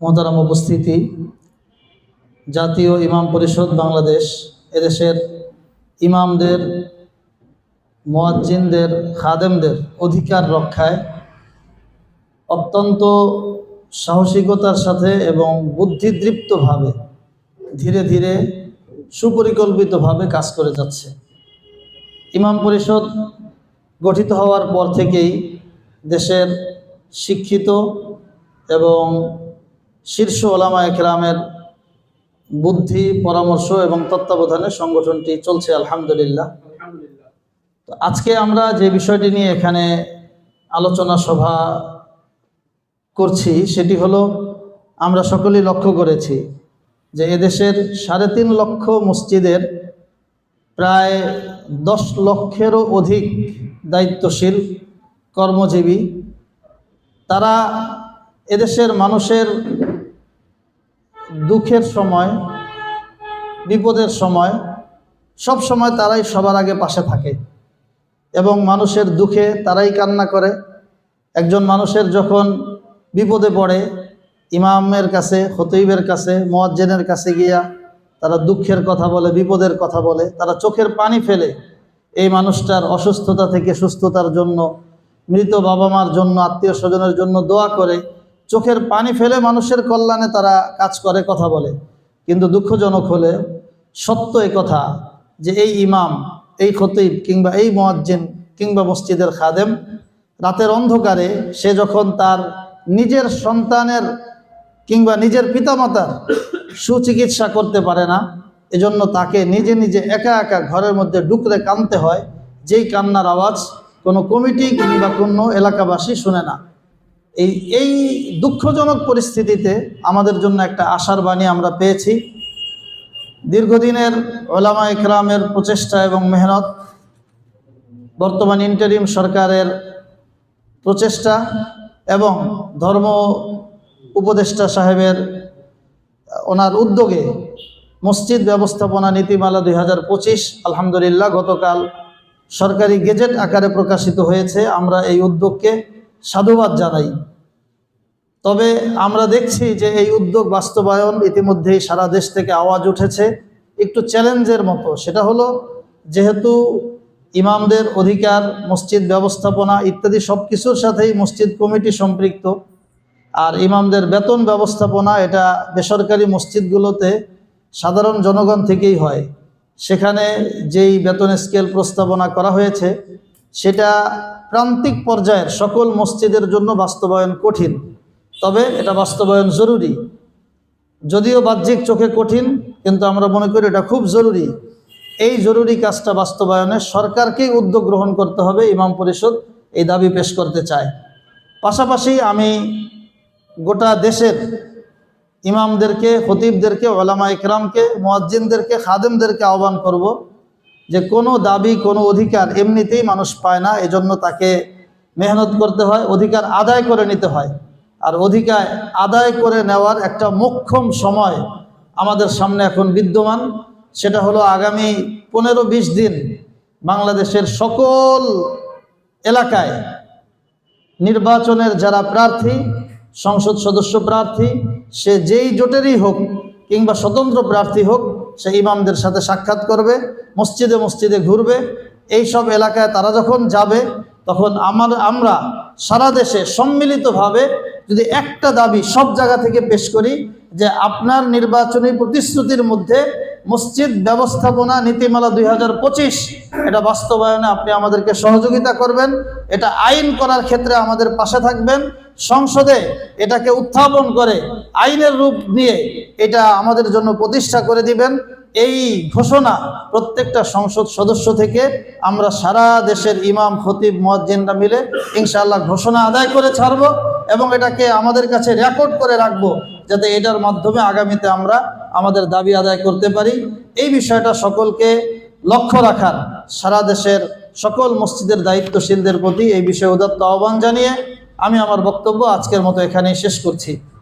মোহতারাম উপস্থিতি, জাতীয় ইমাম পরিষদ বাংলাদেশ, এদেশের ইমামদের, মোয়াজ্জিনদের, খাদেমদের অধিকার রক্ষায় অত্যন্ত সাহসিকতার সাথে এবং বুদ্ধিদৃপ্তভাবে ধীরে ধীরে সুপরিকল্পিতভাবে কাজ করে যাচ্ছে। ইমাম পরিষদ গঠিত হওয়ার পর থেকেই দেশের শিক্ষিত এবং শীর্ষ ওলামা একরামের বুদ্ধি, পরামর্শ এবং তত্ত্বাবধানে সংগঠনটি চলছে, আলহামদুলিল্লাহ। তো আজকে আমরা যে বিষয়টি নিয়ে এখানে আলোচনা সভা করছি, সেটি হলো আমরা সকলেই লক্ষ্য করেছি যে এদেশের সাড়ে তিন লক্ষ মসজিদের প্রায় দশ লক্ষেরও অধিক দায়িত্বশীল কর্মজীবী, তারা এদেশের মানুষের দুঃখের সময়, বিপদের সময়, সব সময় তারাই সবার আগে পাশে থাকে। এবং মানুষের দুঃখে তারাই কান্না করে। একজন মানুষের যখন বিপদে পড়ে, ইমামের কাছে হতইবের কাছে, মোয়াজ্জেনের কাছে গিয়া তারা দুঃখের কথা বলে, বিপদের কথা বলে, তারা চোখের পানি ফেলে এই মানুষটার অসুস্থতা থেকে সুস্থতার জন্য, মৃত বাবা মার জন্য আত্মীয় স্বজনের জন্য দোয়া করে চোখের পানি ফেলে মানুষের কল্যাণে তারা কাজ করে, কথা বলে। কিন্তু দুঃখজনক হলে সত্য এ কথা যে এই ইমাম, এই খতিব কিংবা এই মোয়াজ্জিন কিংবা মসজিদের খাদেম, রাতের অন্ধকারে সে যখন তার নিজের সন্তানের কিংবা নিজের পিতামাতার সুচিকিৎসা করতে পারে না, এজন্য তাকে নিজে নিজে একা একা ঘরের মধ্যে ডুকরে কানতে হয়। যেই কান্নার আওয়াজ কোনো কমিটি কিংবা কোনো এলাকাবাসী শুনে না। এই এই দুঃখজনক পরিস্থিতিতে আমাদের জন্য একটা আশার বাণী আমরা পেয়েছি। দীর্ঘদিনের ওলামা ইকরামের প্রচেষ্টা এবং মেহনত, বর্তমান ইন্টারিম সরকারের প্রচেষ্টা এবং ধর্ম উপদেষ্টা সাহেবের, ওনার উদ্যোগে মসজিদ ব্যবস্থাপনা নীতিমালা দুই হাজার পঁচিশ, আলহামদুলিল্লাহ গতকাল সরকারি গেজেট আকারে প্রকাশিত হয়েছে। আমরা এই উদ্যোগকে সাধুবাদ জানাই। তবে আমরা দেখছি যে এই উদ্যোগ বাস্তবায়ন ইতিমধ্যেই সারা দেশ থেকে আওয়াজ উঠেছে। একটু চ্যালেঞ্জের মতো, সেটা হলো যেহেতু ইমামদের অধিকার, মসজিদ ব্যবস্থাপনা ইত্যাদি সব কিছুর সাথেই মসজিদ কমিটি সম্পৃক্ত। আর ইমামদের বেতন ব্যবস্থাপনা, এটা বেসরকারি মসজিদগুলোতে সাধারণ জনগণ থেকেই হয়। সেখানে যেই বেতন স্কেল প্রস্তাবনা করা হয়েছে, সেটা প্রান্তিক পর্যায়ের সকল মসজিদের জন্য বাস্তবায়ন কঠিন, তবে এটা বাস্তবায়ন জরুরি। যদিও বাহ্যিক চোখে কঠিন, কিন্তু আমরা মনে করি এটা খুব জরুরি। এই জরুরি কাজটা বাস্তবায়নে সরকারকেই উদ্যোগ গ্রহণ করতে হবে, ইমাম পরিষদ এই দাবি পেশ করতে চায়। পাশাপাশি আমি গোটা দেশের ইমামদেরকে, খতিবদেরকে ওলামা ইকরামকে মোয়াজ্জিনদেরকে, খাদেমদেরকে আহ্বান করব যে কোনো দাবি, কোনো অধিকার এমনিতেই মানুষ পায় না, এজন্য তাকে মেহনত করতে হয়, অধিকার আদায় করে নিতে হয়। আর অধিকার আদায় করে নেওয়ার একটা মোক্ষম সময় আমাদের সামনে এখন বিদ্যমান, সেটা হলো আগামী পনেরো বিশ দিন বাংলাদেশের সকল এলাকায় নির্বাচনের যারা প্রার্থী, সংসদ সদস্য প্রার্থী, সে যেই জোটেরই হোক কিংবা স্বতন্ত্র প্রার্থী হোক সে ইমামদের সাথে সাক্ষাৎ করবে, মসজিদে মসজিদে ঘুরবে। এই সব এলাকায় তারা যখন যাবে, তখন আমার, আমরা সারা দেশে সম্মিলিতভাবে যদি একটা দাবি সব জায়গা থেকে পেশ করি যে আপনার নির্বাচনী প্রতিশ্রুতির মধ্যে মসজিদ ব্যবস্থাপনা নীতিমালা দুই হাজার পঁচিশ, এটা বাস্তবায়নে আপনি আমাদেরকে সহযোগিতা করবেন, এটা আইন করার ক্ষেত্রে আমাদের পাশে থাকবেন, সংসদে এটাকে উত্থাপন করে আইনের রূপ নিয়ে এটা আমাদের জন্য প্রতিষ্ঠা করে দিবেন। এই ঘোষণা প্রত্যেকটা সংসদ সদস্য থেকে আমরা সারা দেশের ইমাম, খতিব, মোয়াজ্জিনরা মিলে ইনশাআল্লাহ ঘোষণা আদায় করে ছাড়ব এবং এটাকে আমাদের কাছে রেকর্ড করে রাখব। যাতে এটার মাধ্যমে আগামীতে আমরা আমাদের দাবি আদায় করতে পারি। এই বিষয়টা সকলকে লক্ষ্য রাখার সারা দেশের সকল মসজিদের দায়িত্বশীলদের প্রতি এই বিষয়ে উদাত্ত আহ্বান জানিয়ে আমি আমার বক্তব্য আজকের মতো এখানেই শেষ করছি।